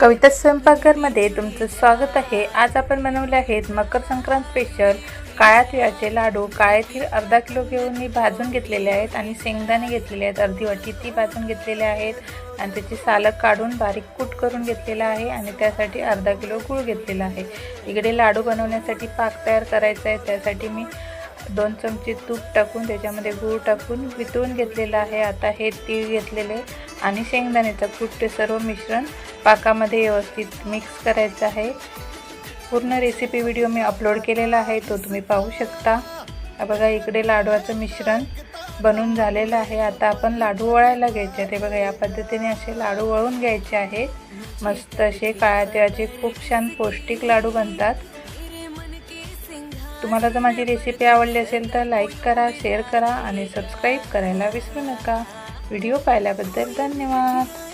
कविता स्वयंपाकघरमध्ये तुमचं स्वागत आहे. आज आपण बनवले आहेत मकर संक्रांत स्पेशल काळ्या तिळाचे लाडू काळे तीळ अर्धा किलो घेऊन मी भाजून घेतलेले आहेत आणि शेंगदाणे घेतलेले आहेत. अर्धी वाटी ती भाजून घेतलेले आहेत आणि त्याची सालक काढून बारीक कूट करून घेतलेला आहे आणि त्यासाठी अर्धा किलो गूळ घेतलेला आहे. इकडे लाडू बनवण्यासाठी पाक तयार करायचा आहे. त्यासाठी मी दोन चमचे तूप टाकून त्याच्यामध्ये गूळ टाकून वितळून घेतलेलं आहे. आता हे तीळ घेतलेले आणि शेंगदाण्याचं कूट ते सर्व मिश्रण पाकामध्ये व्यवस्थित मिक्स करायचं आहे. पूर्ण रेसिपी व्हिडिओ मी अपलोड केलेला आहे तो तुम्ही पाहू शकता. बघा इकडे लाडवाचं मिश्रण बनून झालेलं आहे. आता आपण लाडू वळायला घ्यायचे. ते बघा या पद्धतीने असे लाडू वळून घ्यायचे आहे. मस्त असे काळ्या तिळाचे खूप छान पौष्टिक लाडू बनतात. तुम्हाला जर माझी रेसिपी आवडली असेल तर लाईक करा शेअर करा आणि सबस्क्राईब करायला विसरू नका. व्हिडिओ पाहिल्याबद्दल धन्यवाद.